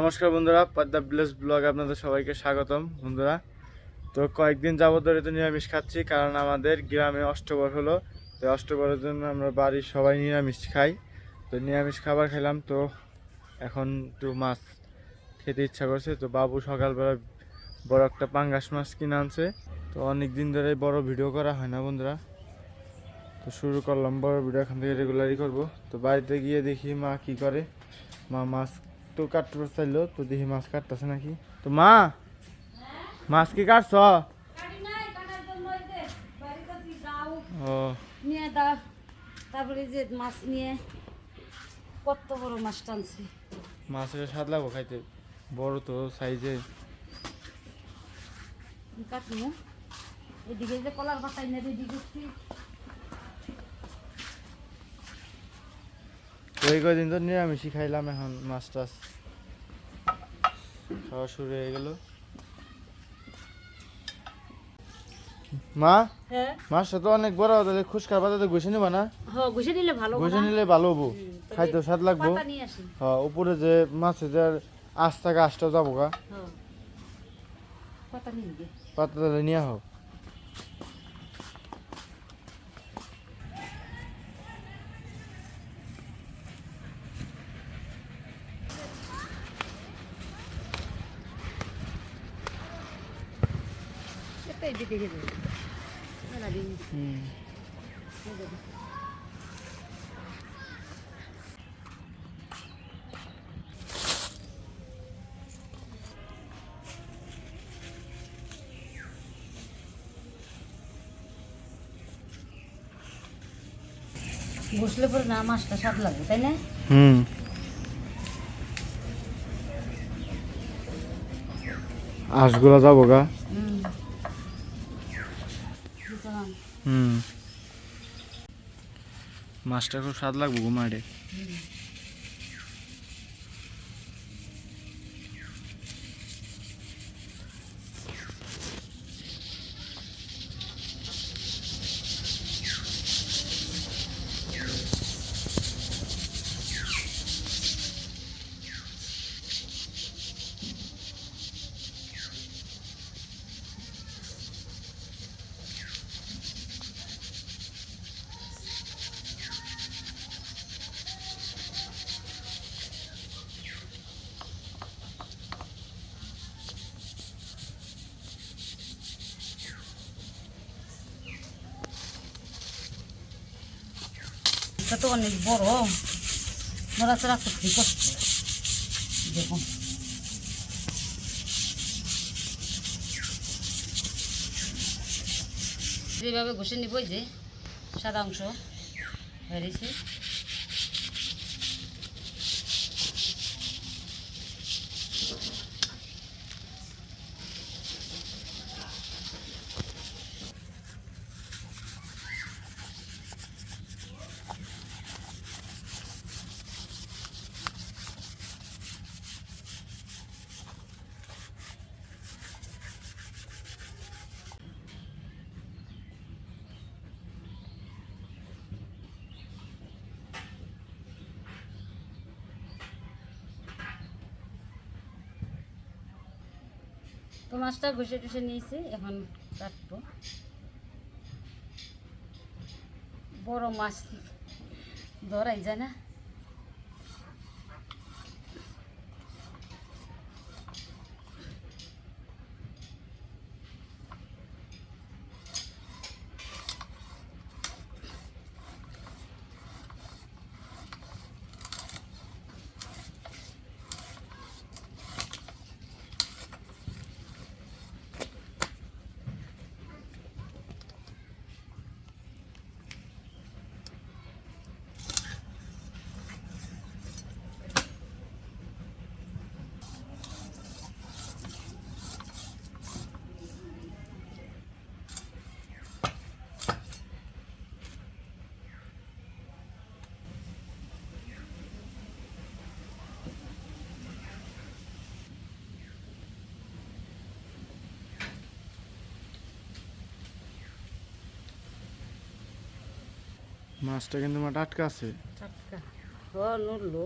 নমস্কার বন্ধুরা, Padma village blog আপনাদের সবাইকে স্বাগতম বন্ধুরা। তো কয়েকদিন যাবত ধরে তো নিরামিষ খাচ্ছি, কারণ আমাদের গ্রামে অষ্টবর হলো। তো অষ্টবরের জন্য আমরা বাড়ির সবাই নিরামিষ খাই। তো নিরামিষ খাবার খেলাম, তো এখন একটু মাছ খেতে ইচ্ছা করছে। তো বাবু সকালবেলা বড় একটা পাঙ্গাস মাছ কিনে আনছে। তো অনেক দিন ধরে বড় ভিডিও করা হয় না বন্ধুরা। তো শুরু করলাম বড় ভিডিও, এখান থেকে রেগুলারই করব। তো বাড়িতে গিয়ে দেখি মা কি করে। মা মাছ তো কাটতে চাইলো তো দেখি মাছ কাটতেছে নাকি? তো মা মাছ কি কাটছ? ও। নিয়ে দাও। তারপরে যে মাছ নিয়ে কত বড় মাছ টানছে। মাছের স্বাদ লাগবো খাইতে বড় তো সাইজে। কাটমু। এদিকে যে কলার করছি। ওই কদিন তো নিরামিষই খাইলাম এখন মাছ টাছ খাওয়া শুরু হয়ে গেল। মা? হ্যাঁ? মাছটা তো অনেক বড় তাহলে খুশকার পাতাতে ঘষে নিবা না? ঘুষে ভালো ঘষে নিলে ভালো হব। খাইতে স্বাদ লাগবো। হ্যাঁ উপরে যে মাছের যে থাকে আশটা যাব গা। পাতা নিয়ে হোক হুম। পরে না মাছটা স্বাদ লাগবে তাই না? হুম। আঁশগুলো যাব গা হুম বুঝলাম। হুম মাছটা খুব স্বাদ লাগবো ঘুমাড়ে তো অনেক বড়। নড়াচড়া করতে কষ্ট দেখুন। যেভাবে ঘষে নিব যে সাদা অংশ বেরিয়েছে তো মাছটা ঘুষে টুষে নিয়েছি এখন কাটবো। বড় মাছ ধরাই যায় না। মাছটা কিন্তু আমার আটকা আছে। আটকা। হ নড়লো।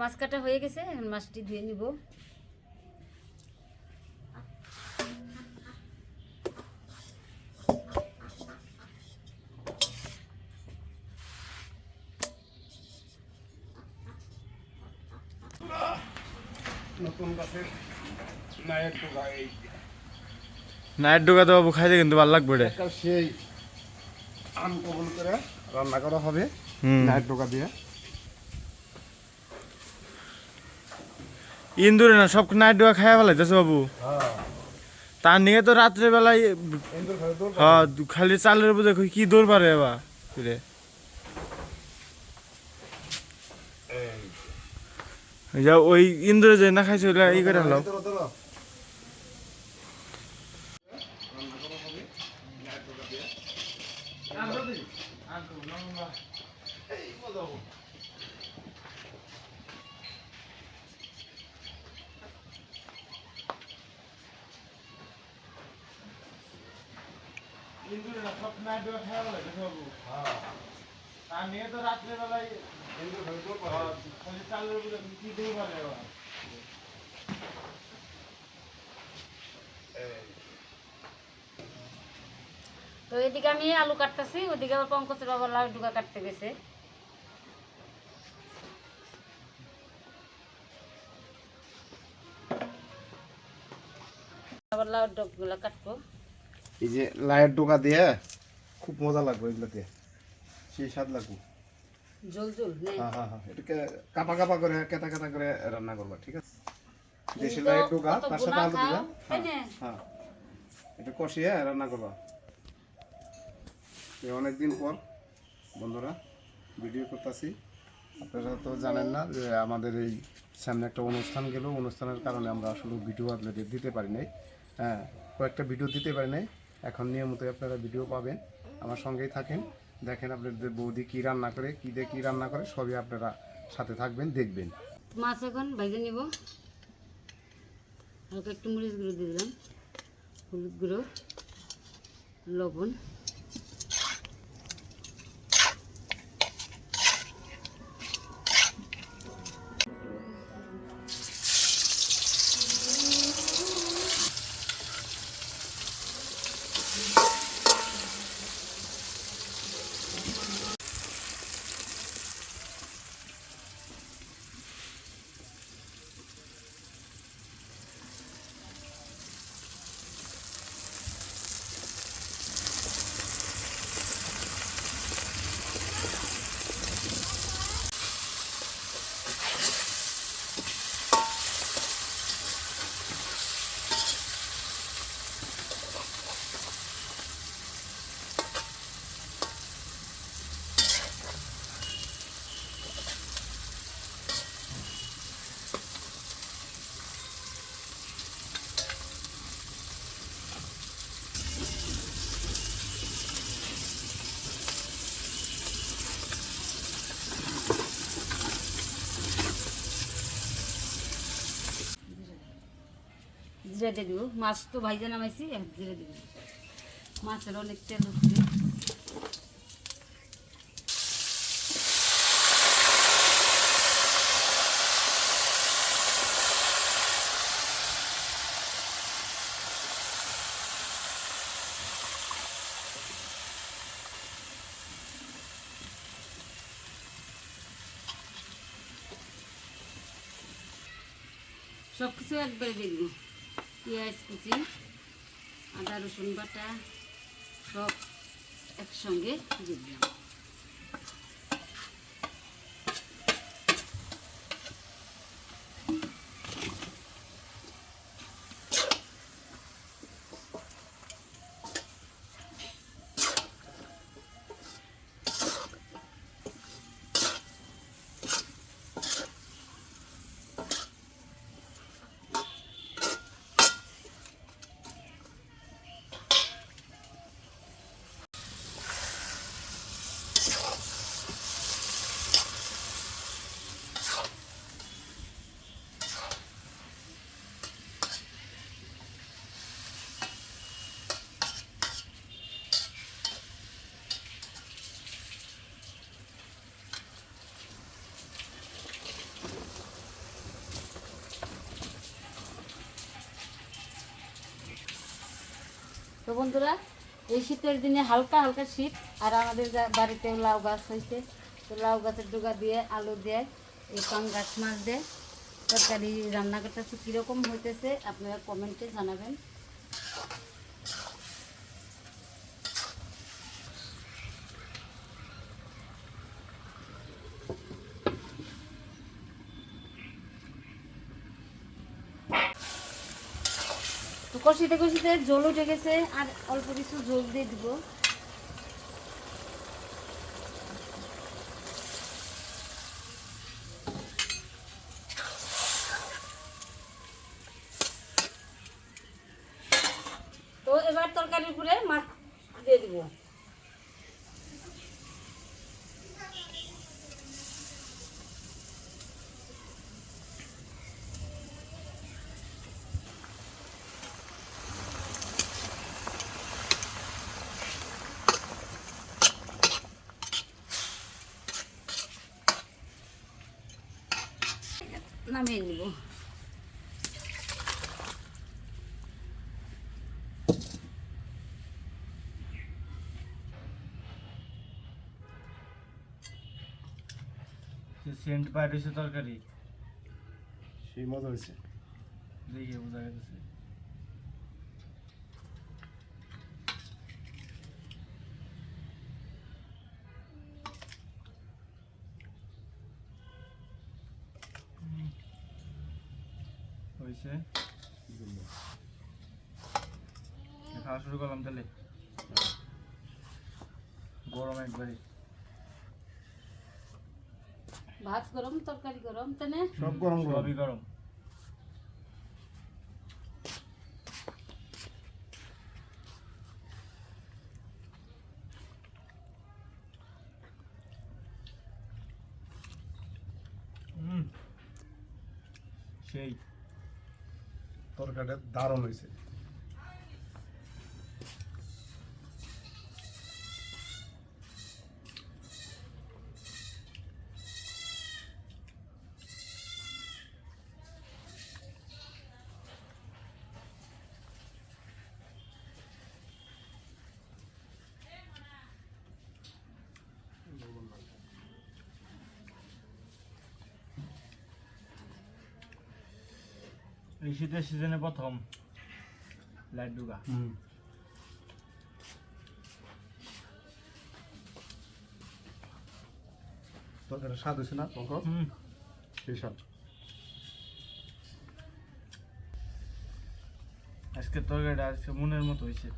মাছ কাটা হয়ে গেছে এখন মাছটি ধুয়ে নিব। নায়ের নাইট ঢোকাতে বাবু খাইতে কিন্তু ভালো লাগবে রে। সেই আম কবল করে রান্না করা হবে হুম। নায়ের টোকা দিয়ে। ইন্দুরে না সব নাইট ঢোকা খাইয়া ফেলাইতেছে বাবু। হ্যাঁ। তার নিয়ে তো রাত্রে বেলায় এন্দুর ঘরে দৌড় হ্যাঁ খালি চালের উপরে কি দৌড় পারে এবার। রে। এই। এই যে ওই ইন্দুরে যে না খাইছে ওইটা ই করে হলাম হ্যাঁ, তো রাত্রে বেলায় এন্দুর ঘরে দৌড় পারে। খালি চালের উপরে কি দৌড় পারে তো এদিকে আমি আলু কাটতেছি ওদিকে আবার পঙ্কজের বাবা লাউ ডুকা কাটতে গেছে আবার লাউ ডগগুলো কাটবো এই যে লাইয়ের ডোকা দিয়ে খুব মজা লাগবে এগুলোতে। সেই স্বাদ লাগবে। হ্যাঁ হ্যাঁ হ্যাঁ এটাকে কাপা কাপা করে করে রান্না করবা ঠিক আছে? দেশি টোকা কত তার সাথে আলু দিবা। হ্যাঁ হ্যাঁ। এটা কষিয়ে রান্না করবা। অনেকদিন পর বন্ধুরা ভিডিও করতেছি। আপনারা তো জানেন না যে আমাদের এই সামনে একটা অনুষ্ঠান গেল। অনুষ্ঠানের কারণে আমরা আসলে ভিডিও আপনাদের দিতে পারি নাই। হ্যাঁ কয়েকটা ভিডিও দিতে পারি নাই। এখন নিয়মিত আপনারা ভিডিও পাবেন। আমার সঙ্গেই থাকেন। দেখেন আপনাদের বৌদি কী রান্না করে, কী দিয়ে কী রান্না করে, সবই আপনারা সাথে থাকবেন, দেখবেন। মাছ এখন ভেজে নিব। হালকা একটু মরিচ গুঁড়ো দিয়ে দিলাম। হলুদ গুঁড়ো, লবণ। জিরে দিয়ে দিব। মাছ তো ভাইজে নামাইছি, এখন জিরে দিব। মাছের অনেক তেল উঠছে। সব কিছু একবারে দিয়ে দিব। পেঁয়াজ কুচি আদা রসুন বাটা সব একসঙ্গে দিয়ে দিলাম। তো বন্ধুরা, এই শীতের দিনে হালকা হালকা শীত, আর আমাদের বাড়িতে লাউ গাছ হয়েছে, তো লাউ গাছের ডোগা দিয়ে, আলু দিয়ে, এই গাছ মাছ দিয়ে তরকারি রান্না করতেছে। কীরকম হইতেছে, আপনারা কমেন্টে জানাবেন তো কষিতে কষিতে জল উঠে গেছে, আর অল্প কিছু জল দিয়ে দিব। তো এবার তরকারির উপরে মাছ দিয়ে দিব নামিয়ে নিব যে সেন্ট বাইর হয়েছে তরকারি? সেই মজা হয়েছে। দেখে বোঝা গেছে। হয়েছে? খাওয়া শুরু করলাম তাহলে। গরম একবারে। ভাত গরম তরকারি গরম তানে সব গরম সবই গরম। সেই তরকারিটা দারুণ হয়েছে। এই শীতের সিজনে প্রথম লাইট ডুগা হুম। তরকারিটা স্বাদ হয়েছে না পঙ্কজ হুম। সেই স্বাদ? আজকে তরকারিটা আজকে মনের মতো হয়েছে।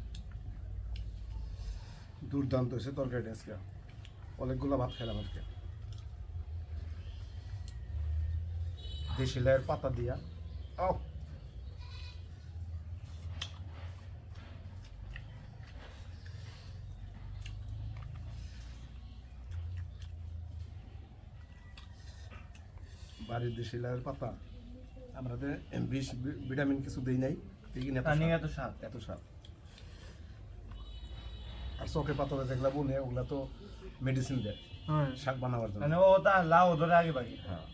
দুর্দান্ত হয়েছে তরকারিটা আজকে। অনেকগুলো ভাত খেলাম আজকে। দেশি লাইয়ের পাতা দিয়া। আও বাড়ির দেশি লাইয়ের পাতা আমরা বিষ ভিটামিন কিছু দেই নাই এত স্বাদ। এত স্বাদ আর চোখে পাথরে যেগুলা বনে ওগুলা তো মেডিসিন দেয় হ্যাঁ। শাক বানাবার জন্য। মানে ও তা লাউ ধরে আগে বাকি হ্যাঁ।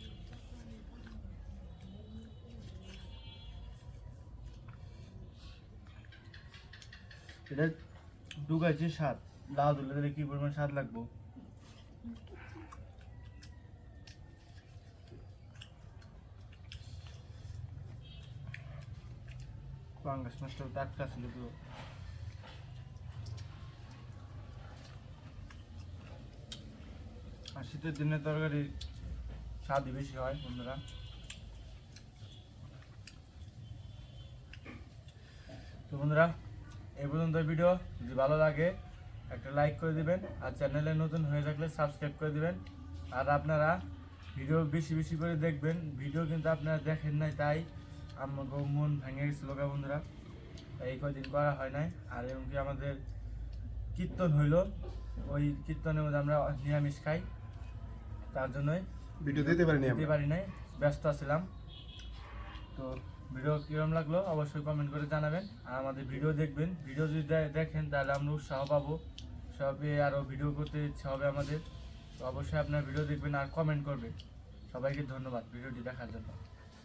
এটা ডুগাইছে স্বাদ লাউ ধরলে কি পরিমাণ স্বাদ লাগবো? শীতের দিনে তরকারি স্বাদই বেশি হয়, বন্ধুরা। তো বন্ধুরা, এই পর্যন্ত ভিডিও। যদি ভালো লাগে, একটা লাইক করে দিবেন, আর চ্যানেলে নতুন হয়ে থাকলে সাবস্ক্রাইব করে দিবেন। আর আপনারা ভিডিও বেশি বেশি করে দেখবেন, ভিডিও কিন্তু আপনারা দেখেন নাই, তাই আমাকে মন ভেঙে গেছিল গা বন্ধুরা। এই কদিন করা হয় নাই। আর এমনকি আমাদের কীর্তন হইল ওই কীর্তনের মধ্যে আমরা নিরামিষ খাই। তার জন্যই ভিডিও দিতে পারিনি দিতে পারি নাই ব্যস্ত ছিলাম তো ভিডিও কিরম লাগল অবশ্যই কমেন্ট করে জানাবেন। আর আমাদের ভিডিও দেখবেন। ভিডিও যদি দেখেন তাহলে আমরা উৎসাহ পাবো। পেয়ে আরও ভিডিও করতে ইচ্ছা হবে আমাদের। তো অবশ্যই আপনার ভিডিও দেখবেন আর কমেন্ট করবেন। সবাইকে ধন্যবাদ ভিডিওটি দেখার জন্য।